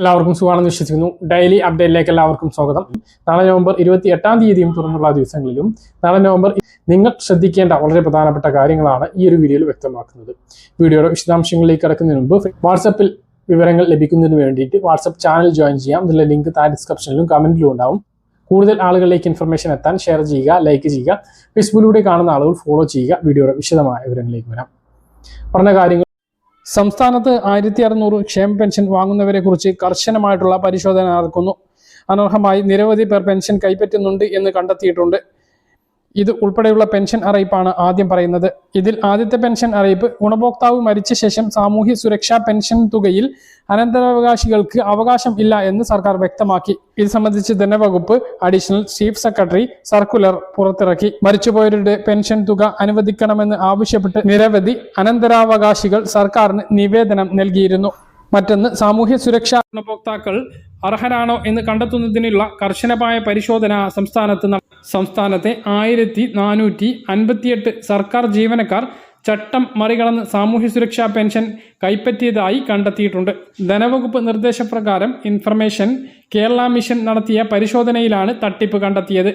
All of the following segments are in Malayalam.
എല്ലാവർക്കും സുഖമാണെന്ന് വിശ്വസിക്കുന്നു. ഡെയിലി അപ്ഡേറ്റിലേക്ക് എല്ലാവർക്കും സ്വാഗതം. നാളെ നവംബർ ഇരുപത്തി എട്ടാം തീയതിയും തുടർന്നുള്ള ദിവസങ്ങളിലും നാളെ നവംബർ നിങ്ങൾ ശ്രദ്ധിക്കേണ്ട വളരെ പ്രധാനപ്പെട്ട കാര്യങ്ങളാണ് ഈ ഒരു വീഡിയോയിൽ വ്യക്തമാക്കുന്നത്. വീഡിയോയുടെ വിശദാംശങ്ങളിലേക്ക് കിടക്കുന്നതിന് മുമ്പ് വാട്സപ്പിൽ വിവരങ്ങൾ ലഭിക്കുന്നതിന് വേണ്ടിയിട്ട് വാട്സപ്പ് ചാനൽ ജോയിൻ ചെയ്യാം. ഇതിലെ ലിങ്ക് താഴെ ഡിസ്ക്രിപ്ഷനിലും കമന്റിലും ഉണ്ടാവും. കൂടുതൽ ആളുകളിലേക്ക് ഇൻഫർമേഷൻ എത്താൻ ഷെയർ ചെയ്യുക ലൈക്ക് ചെയ്യുക. ഫേസ്ബുക്കിലൂടെ കാണുന്ന ആളുകൾ ഫോളോ ചെയ്യുക. വീഡിയോയുടെ വിശദമായ വിവരങ്ങളിലേക്ക് വരാം. പറഞ്ഞ കാര്യങ്ങൾ സംസ്ഥാനത്ത് ആയിരത്തി അറുന്നൂറ് ക്ഷേമ പെൻഷൻ വാങ്ങുന്നവരെ കുറിച്ച് കർശനമായിട്ടുള്ള പരിശോധന നടക്കുന്നു. അനർഹമായി നിരവധി പേർ പെൻഷൻ കൈപ്പറ്റുന്നുണ്ട് എന്ന് കണ്ടെത്തിയിട്ടുണ്ട്. ഇത് ഉൾപ്പെടെയുള്ള പെൻഷൻ അറിയിപ്പാണ് ആദ്യം പറയുന്നത്. ഇതിൽ ആദ്യത്തെ പെൻഷൻ അറിയിപ്പ് ഗുണഭോക്താവ് മരിച്ച ശേഷം സാമൂഹ്യ സുരക്ഷാ പെൻഷൻ തുകയിൽ അനന്തരാവകാശികൾക്ക് അവകാശം ഇല്ല എന്ന് സർക്കാർ വ്യക്തമാക്കി. ഇത് സംബന്ധിച്ച് ധനവകുപ്പ് അഡീഷണൽ ചീഫ് സെക്രട്ടറി സർക്കുലർ പുറത്തിറക്കി. മരിച്ചുപോയവരുടെ പെൻഷൻ തുക അനുവദിക്കണമെന്ന് ആവശ്യപ്പെട്ട് നിരവധി അനന്തരാവകാശികൾ സർക്കാരിന് നിവേദനം നൽകിയിരുന്നു. മറ്റൊന്ന് സാമൂഹ്യ സുരക്ഷാ ഗുണഭോക്താക്കൾ അർഹരാണോ എന്ന് കണ്ടെത്തുന്നതിനുള്ള കർശനമായ പരിശോധന സംസ്ഥാനത്ത് സംസ്ഥാനത്തെ ആയിരത്തി നാനൂറ്റി അൻപത്തിയെട്ട് സർക്കാർ ജീവനക്കാർ ചട്ടം മറികടന്ന് സാമൂഹ്യ സുരക്ഷാ പെൻഷൻ കൈപ്പറ്റിയതായി കണ്ടെത്തിയിട്ടുണ്ട്. ധനവകുപ്പ് നിർദ്ദേശപ്രകാരം ഇൻഫർമേഷൻ കേരള മിഷൻ നടത്തിയ പരിശോധനയിലാണ് തട്ടിപ്പ് കണ്ടെത്തിയത്.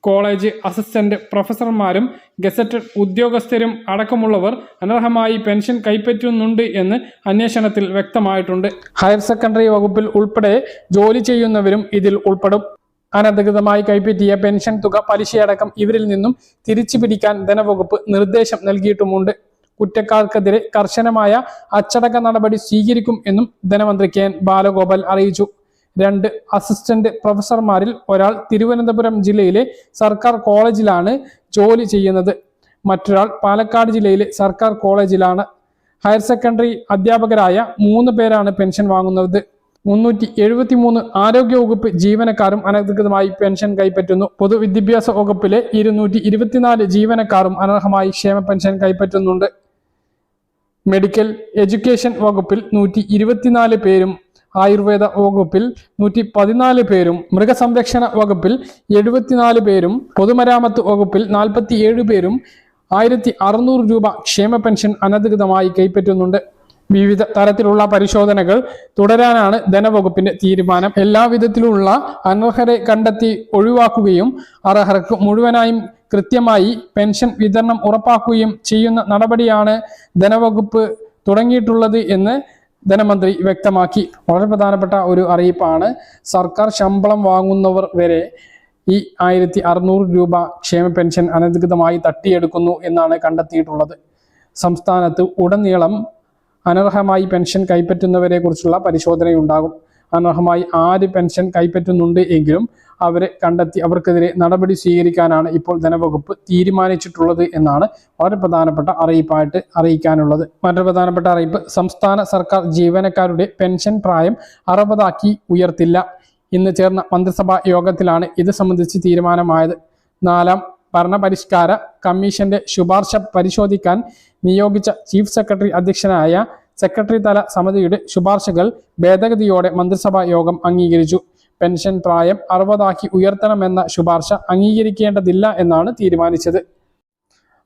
കോളേജ് അസിസ്റ്റന്റ് പ്രൊഫസർമാരും ഗസറ്റഡ് ഉദ്യോഗസ്ഥരും അടക്കമുള്ളവർ അനർഹമായി പെൻഷൻ കൈപ്പറ്റുന്നുണ്ട് എന്ന് അന്വേഷണത്തിൽ വ്യക്തമായിട്ടുണ്ട്. ഹയർ സെക്കൻഡറി വകുപ്പിൽ ഉൾപ്പെടെ ജോലി ചെയ്യുന്നവരും ഇതിൽ ഉൾപ്പെടും. അനധികൃതമായി കൈപ്പറ്റിയ പെൻഷൻ തുക പലിശയടക്കം ഇവരിൽ നിന്നും തിരിച്ചു പിടിക്കാൻ ധനവകുപ്പ് നിർദ്ദേശം നൽകിയിട്ടുമുണ്ട്. കുറ്റക്കാർക്കെതിരെ കർശനമായ അച്ചടക്ക നടപടി സ്വീകരിക്കും എന്നും ധനമന്ത്രി കെ ബാലഗോപാൽ അറിയിച്ചു. രണ്ട് അസിസ്റ്റന്റ് പ്രൊഫസർമാരിൽ ഒരാൾ തിരുവനന്തപുരം ജില്ലയിലെ സർക്കാർ കോളേജിലാണ് ജോലി ചെയ്യുന്നത്. മറ്റൊരാൾ പാലക്കാട് ജില്ലയിലെ സർക്കാർ കോളേജിലാണ്. ഹയർ സെക്കൻഡറി അധ്യാപകരായ മൂന്ന് പേരാണ് പെൻഷൻ വാങ്ങുന്നത്. മുന്നൂറ്റി എഴുപത്തി മൂന്ന് ആരോഗ്യവകുപ്പ് ജീവനക്കാരും അനധികൃതമായി പെൻഷൻ കൈപ്പറ്റുന്നു. പൊതുവിദ്യാഭ്യാസ വകുപ്പിലെ ഇരുന്നൂറ്റി ഇരുപത്തിനാല് ജീവനക്കാരും അനർഹമായി ക്ഷേമ പെൻഷൻ കൈപ്പറ്റുന്നുണ്ട്. മെഡിക്കൽ എഡ്യൂക്കേഷൻ വകുപ്പിൽ നൂറ്റി ഇരുപത്തിനാല് പേരും ആയുർവേദ വകുപ്പിൽ നൂറ്റി പതിനാല് പേരും മൃഗസംരക്ഷണ വകുപ്പിൽ എഴുപത്തിനാല് പേരും പൊതുമരാമത്ത് വകുപ്പിൽ നാൽപ്പത്തി ഏഴ് പേരും ആയിരത്തി അറുന്നൂറ് രൂപ ക്ഷേമ പെൻഷൻ അനധികൃതമായി കൈപ്പറ്റുന്നുണ്ട്. വിവിധ തരത്തിലുള്ള പരിശോധനകൾ തുടരാനാണ് ധനവകുപ്പിന്റെ തീരുമാനം. എല്ലാവിധത്തിലുള്ള അനർഹരെ കണ്ടെത്തി ഒഴിവാക്കുകയും അർഹർക്ക് മുഴുവനായും കൃത്യമായി പെൻഷൻ വിതരണം ഉറപ്പാക്കുകയും ചെയ്യുന്ന നടപടിയാണ് ധനവകുപ്പ് തുടങ്ങിയിട്ടുള്ളത് എന്ന് ധനമന്ത്രി വ്യക്തമാക്കി. വളരെ പ്രധാനപ്പെട്ട ഒരു അറിയിപ്പാണ്. സർക്കാർ ശമ്പളം വാങ്ങുന്നവർ വരെ ഈ ആയിരത്തി അറുന്നൂറ് രൂപ ക്ഷേമ പെൻഷൻ അനധികൃതമായി തട്ടിയെടുക്കുന്നു എന്നാണ് കണ്ടെത്തിയിട്ടുള്ളത്. സംസ്ഥാനത്ത് ഉടനീളം അനർഹമായി പെൻഷൻ കൈപ്പറ്റുന്നവരെ കുറിച്ചുള്ള പരിശോധനയുണ്ടാകും. അനർഹമായി ആര് പെൻഷൻ കൈപ്പറ്റുന്നുണ്ട് എങ്കിലും അവരെ കണ്ടെത്തി അവർക്കെതിരെ നടപടി സ്വീകരിക്കാനാണ് ഇപ്പോൾ ധനവകുപ്പ് തീരുമാനിച്ചിട്ടുള്ളത് എന്നാണ് വളരെ പ്രധാനപ്പെട്ട അറിയിപ്പായിട്ട് അറിയിക്കാനുള്ളത്. മറ്റൊരു പ്രധാനപ്പെട്ട അറിയിപ്പ് സംസ്ഥാന സർക്കാർ ജീവനക്കാരുടെ പെൻഷൻ പ്രായം അറുപതാക്കി ഉയർത്തില്ല. ഇന്ന് ചേർന്ന മന്ത്രിസഭാ യോഗത്തിലാണ് ഇത് സംബന്ധിച്ച് തീരുമാനമായത്. നാലാം ഭരണപരിഷ്കാര കമ്മീഷന്റെ ശുപാർശ പരിശോധിക്കാൻ നിയോഗിച്ച ചീഫ് സെക്രട്ടറി അധ്യക്ഷനായ സെക്രട്ടറി തല സമിതിയുടെ ശുപാർശകൾ ഭേദഗതിയോടെ മന്ത്രിസഭാ യോഗം അംഗീകരിച്ചു. പെൻഷൻ പ്രായം അറുപതാക്കി ഉയർത്തണമെന്ന ശുപാർശ അംഗീകരിക്കേണ്ടതില്ല എന്നാണ് തീരുമാനിച്ചത്.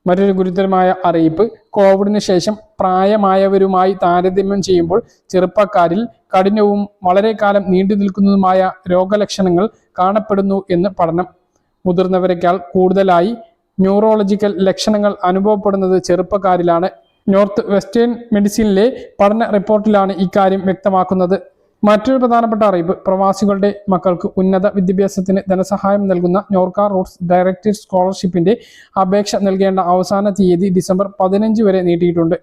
മറ്റൊരു ഗുരുതരമായ അറിയിപ്പ് കോവിഡിന് ശേഷം പ്രായമായവരുമായി താരതമ്യം ചെയ്യുമ്പോൾ ചെറുപ്പക്കാരിൽ കഠിനവും വളരെ കാലം നീണ്ടു നിൽക്കുന്നതുമായ രോഗലക്ഷണങ്ങൾ കാണപ്പെടുന്നു എന്ന് പഠനം മുതിർന്നവരെക്കാൾ കൂടുതലായി ന്യൂറോളജിക്കൽ ലക്ഷണങ്ങൾ അനുഭവപ്പെടുന്നത് ചെറുപ്പക്കാരിലാണ്. നോർത്ത് വെസ്റ്റേൺ മെഡിസിനിലെ പഠന റിപ്പോർട്ടിലാണ് ഇക്കാര്യം വ്യക്തമാക്കുന്നത്. മറ്റൊരു പ്രധാനപ്പെട്ട അറിയിപ്പ് പ്രവാസികളുടെ മക്കൾക്ക് ഉന്നത വിദ്യാഭ്യാസത്തിന് ധനസഹായം നൽകുന്ന നോർക്ക റൂട്ട്സ് ഡയറക്ടറേറ്റ് സ്കോളർഷിപ്പിന്റെ അപേക്ഷ നൽകേണ്ട അവസാന തീയതി ഡിസംബർ പതിനഞ്ച് വരെ നീട്ടിയിട്ടുണ്ട്.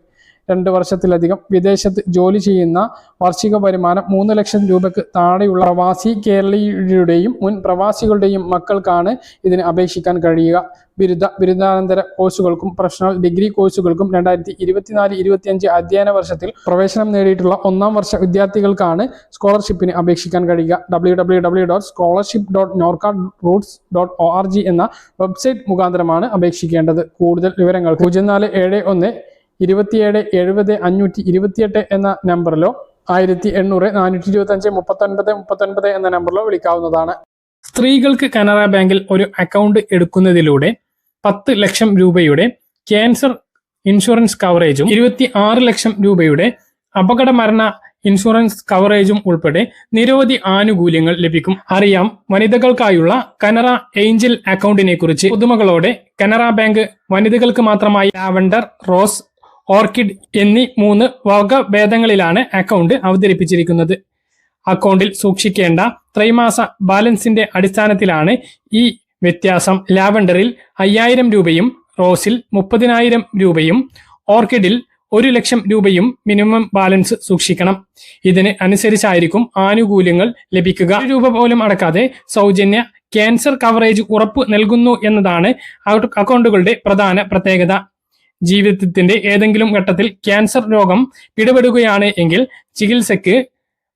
രണ്ട് വർഷത്തിലധികം വിദേശത്ത് ജോലി ചെയ്യുന്ന വാർഷിക വരുമാനം മൂന്ന് ലക്ഷം രൂപയ്ക്ക് താഴെയുള്ള പ്രവാസി കേരളീയരുടെയും മുൻ പ്രവാസികളുടെയും മക്കൾക്കാണ് ഇതിന് അപേക്ഷിക്കാൻ കഴിയുക. ബിരുദ ബിരുദാനന്തര കോഴ്സുകൾക്കും പ്രൊഫഷണൽ ഡിഗ്രി കോഴ്സുകൾക്കും രണ്ടായിരത്തി ഇരുപത്തിനാല് ഇരുപത്തിയഞ്ച് അധ്യയന വർഷത്തിൽ പ്രവേശനം നേടിയിട്ടുള്ള ഒന്നാം വർഷ വിദ്യാർത്ഥികൾക്കാണ് സ്കോളർഷിപ്പിന് അപേക്ഷിക്കാൻ കഴിയുക. W W W dot scholarship dot Norka roots dot O R G എന്ന വെബ്സൈറ്റ് മുഖാന്തരമാണ് അപേക്ഷിക്കേണ്ടത്. കൂടുതൽ വിവരങ്ങൾ പൂജ്യം നാല് ഏഴ് ഒന്ന് ഇരുപത്തിയേഴ് എഴുപത് അഞ്ഞൂറ്റി ഇരുപത്തിയെട്ട് എന്ന നമ്പറിലോ ആയിരത്തി എണ്ണൂറ് നാനൂറ്റി ഇരുപത്തി അഞ്ച് മുപ്പത്തൊൻപത് മുപ്പത്തൊൻപത് എന്ന നമ്പറിലോ വിളിക്കാവുന്നതാണ്. സ്ത്രീകൾക്ക് കനറ ബാങ്കിൽ ഒരു അക്കൗണ്ട് എടുക്കുന്നതിലൂടെ പത്ത് ലക്ഷം രൂപയുടെ ക്യാൻസർ ഇൻഷുറൻസ് കവറേജും ഇരുപത്തി ആറ് ലക്ഷം രൂപയുടെ അപകട മരണ ഇൻഷുറൻസ് കവറേജും ഉൾപ്പെടെ നിരവധി ആനുകൂല്യങ്ങൾ ലഭിക്കും. അറിയാം വനിതകൾക്കായുള്ള കനറ ഏഞ്ചൽ അക്കൗണ്ടിനെ കുറിച്ച് പുതുമകളോടെ കനറ ബാങ്ക് വനിതകൾക്ക് മാത്രമായി ലാവണ്ടർ റോസ് ഓർക്കിഡ് എന്നീ മൂന്ന് വകഭേദങ്ങളിലാണ് അക്കൗണ്ട് അവതരിപ്പിച്ചിരിക്കുന്നത്. അക്കൗണ്ടിൽ സൂക്ഷിക്കേണ്ട ത്രൈമാസ ബാലൻസിന്റെ അടിസ്ഥാനത്തിലാണ് ഈ വ്യത്യാസം. ലാവൻഡറിൽ അയ്യായിരം രൂപയും റോസിൽ മുപ്പതിനായിരം രൂപയും ഓർക്കിഡിൽ ഒരു ലക്ഷം രൂപയും മിനിമം ബാലൻസ് സൂക്ഷിക്കണം. ഇതിന് അനുസരിച്ചായിരിക്കും ആനുകൂല്യങ്ങൾ ലഭിക്കുക. രൂപ പോലും അടക്കാതെ സൗജന്യ ക്യാൻസർ കവറേജ് ഉറപ്പ് നൽകുന്നു എന്നതാണ് അക്കൗണ്ടുകളുടെ പ്രധാന പ്രത്യേകത. ജീവിതത്തിന്റെ ഏതെങ്കിലും ഘട്ടത്തിൽ ക്യാൻസർ രോഗം പിടിപെടുകയാണ് എങ്കിൽ ചികിത്സയ്ക്ക്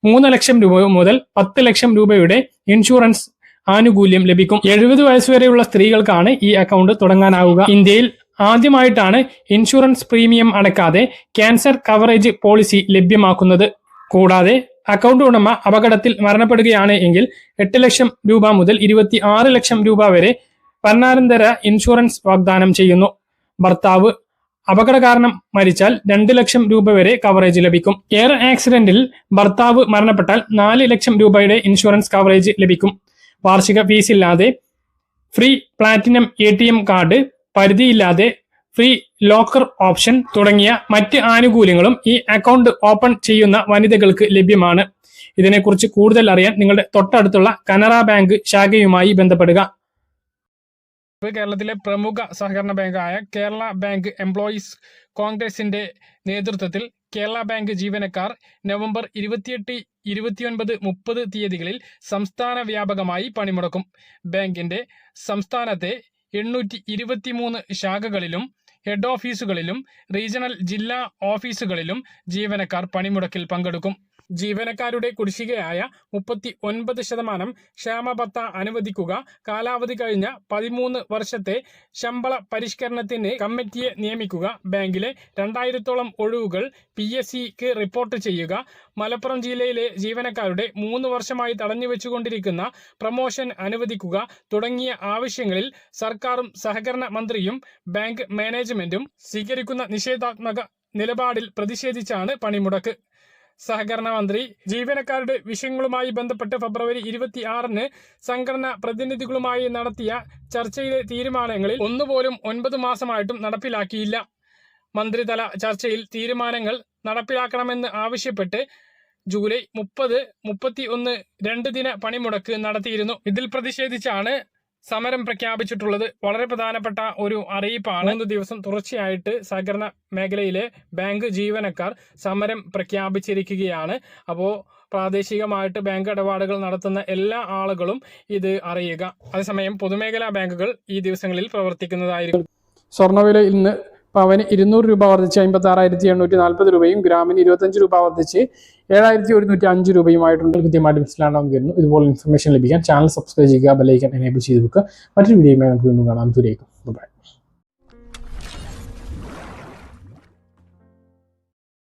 മൂന്ന് ലക്ഷം രൂപ മുതൽ പത്ത് ലക്ഷം രൂപയുടെ ഇൻഷുറൻസ് ആനുകൂല്യം ലഭിക്കും. എഴുപത് വയസ്സുവരെയുള്ള സ്ത്രീകൾക്കാണ് ഈ അക്കൗണ്ട് തുടങ്ങാനാവുക. ഇന്ത്യയിൽ ആദ്യമായിട്ടാണ് ഇൻഷുറൻസ് പ്രീമിയം അടക്കാതെ ക്യാൻസർ കവറേജ് പോളിസി ലഭ്യമാക്കുന്നത്. കൂടാതെ അക്കൗണ്ട് ഉടമ അപകടത്തിൽ മരണപ്പെടുകയാണ് എങ്കിൽ എട്ട് ലക്ഷം രൂപ മുതൽ ഇരുപത്തി ലക്ഷം രൂപ വരെ മരണാനന്തര ഇൻഷുറൻസ് വാഗ്ദാനം ചെയ്യുന്നു. ഭർത്താവ് അപകട കാരണം മരിച്ചാൽ രണ്ട് ലക്ഷം രൂപ വരെ കവറേജ് ലഭിക്കും. എയർ ആക്സിഡന്റിൽ ഭർത്താവ് മരണപ്പെട്ടാൽ നാല് ലക്ഷം രൂപയുടെ ഇൻഷുറൻസ് കവറേജ് ലഭിക്കും. വാർഷിക ഫീസ് ഇല്ലാതെ ഫ്രീ പ്ലാറ്റിനം എ കാർഡ് പരിധിയില്ലാതെ ഫ്രീ ലോക്കർ ഓപ്ഷൻ തുടങ്ങിയ മറ്റ് ആനുകൂല്യങ്ങളും ഈ അക്കൗണ്ട് ഓപ്പൺ ചെയ്യുന്ന വനിതകൾക്ക് ലഭ്യമാണ്. ഇതിനെക്കുറിച്ച് കൂടുതൽ അറിയാൻ നിങ്ങളുടെ തൊട്ടടുത്തുള്ള കനറ ബാങ്ക് ശാഖയുമായി ബന്ധപ്പെടുക. കേരളത്തിലെ പ്രമുഖ സഹകരണ ബാങ്കായ കേരള ബാങ്ക് എംപ്ലോയീസ് കോൺഗ്രസിന്റെ നേതൃത്വത്തിൽ കേരള ബാങ്ക് ജീവനക്കാർ നവംബർ ഇരുപത്തിയെട്ട് ഇരുപത്തിയൊൻപത് മുപ്പത് തീയതികളിൽ സംസ്ഥാന വ്യാപകമായി പണിമുടക്കും. ബാങ്കിന്റെ സംസ്ഥാനത്തെ എണ്ണൂറ്റി ഇരുപത്തിമൂന്ന് ശാഖകളിലും ഹെഡ് ഓഫീസുകളിലും റീജിയണൽ ജില്ലാ ഓഫീസുകളിലും ജീവനക്കാർ പണിമുടക്കിൽ പങ്കെടുക്കും. ജീവനക്കാരുടെ കുടിശ്ശികയായ മുപ്പത്തി ഒൻപത് ശതമാനം ക്ഷേമഭത്ത അനുവദിക്കുക. കാലാവധി കഴിഞ്ഞ പതിമൂന്ന് വർഷത്തെ ശമ്പള പരിഷ്കരണത്തിന് കമ്മിറ്റിയെ നിയമിക്കുക. ബാങ്കിലെ രണ്ടായിരത്തോളം ഒഴിവുകൾ പി എസ് സിക്ക് റിപ്പോർട്ട് ചെയ്യുക. മലപ്പുറം ജില്ലയിലെ ജീവനക്കാരുടെ മൂന്ന് വർഷമായി തടഞ്ഞുവെച്ചുകൊണ്ടിരിക്കുന്ന പ്രമോഷൻ അനുവദിക്കുക. തുടങ്ങിയ ആവശ്യങ്ങളിൽ സർക്കാരും സഹകരണ മന്ത്രിയും ബാങ്ക് മാനേജ്മെന്റും സ്വീകരിക്കുന്ന നിഷേധാത്മക നിലപാടിൽ പ്രതിഷേധിച്ചാണ് പണിമുടക്ക്. സഹകരണ മന്ത്രി ജീവനക്കാരുടെ വിഷയങ്ങളുമായി ബന്ധപ്പെട്ട് ഫെബ്രുവരി ഇരുപത്തി ആറിന് സംഘടനാ പ്രതിനിധികളുമായി നടത്തിയ ചർച്ചയിലെ തീരുമാനങ്ങളിൽ ഒന്നുപോലും ഒൻപത് മാസമായിട്ടും നടപ്പിലാക്കിയില്ല. മന്ത്രിതല ചർച്ചയിൽ തീരുമാനങ്ങൾ നടപ്പിലാക്കണമെന്ന് ആവശ്യപ്പെട്ട് ജൂലൈ മുപ്പത് മുപ്പത്തി ഒന്ന് രണ്ട് ദിന പണിമുടക്ക് നടത്തിയിരുന്നു. ഇതിൽ പ്രതിഷേധിച്ചാണ് സമരം പ്രഖ്യാപിച്ചിട്ടുള്ളത് വളരെ പ്രധാനപ്പെട്ട ഒരു അറിയിപ്പാണ്. മൂന്ന് ദിവസം തുടർച്ചയായിട്ട് സഹകരണ മേഖലയിലെ ബാങ്ക് ജീവനക്കാർ സമരം പ്രഖ്യാപിച്ചിരിക്കുകയാണ്. അപ്പോൾ പ്രാദേശികമായിട്ട് ബാങ്ക് ഇടപാടുകൾ നടത്തുന്ന എല്ലാ ആളുകളും ഇത് അറിയുക. അതേസമയം പൊതുമേഖലാ ബാങ്കുകൾ ഈ ദിവസങ്ങളിൽ പ്രവർത്തിക്കുന്നതായിരിക്കും. സ്വർണവില ഇന്ന് പവന് ഇരുന്നൂറ് രൂപ വർദ്ധിച്ച് അമ്പത്തി ആറായിരത്തി എണ്ണൂറ്റി നാൽപ്പത് രൂപയും ഗ്രാമിന് ഇരുപത്തഞ്ച് രൂപ വർദ്ധിച്ച് ഏഴായിരത്തി ഒരുന്നൂറ്റി അഞ്ച് രൂപയുമായിട്ടുണ്ട്. കൃത്യമായിട്ട് മനസ്സിലാണെന്ന് വരുന്നു ഇതുപോലെ ഇൻഫർമേഷൻ ലഭിക്കാൻ ചാനൽ സബ്സ്ക്രൈബ് ചെയ്യുക ബെലൈക്കൻ എനേബിൾ ചെയ്ത് വെക്കുക. മറ്റൊരു വീഡിയോയുമായി നമുക്ക് വീണ്ടും കാണാം. ദൂരേക്കും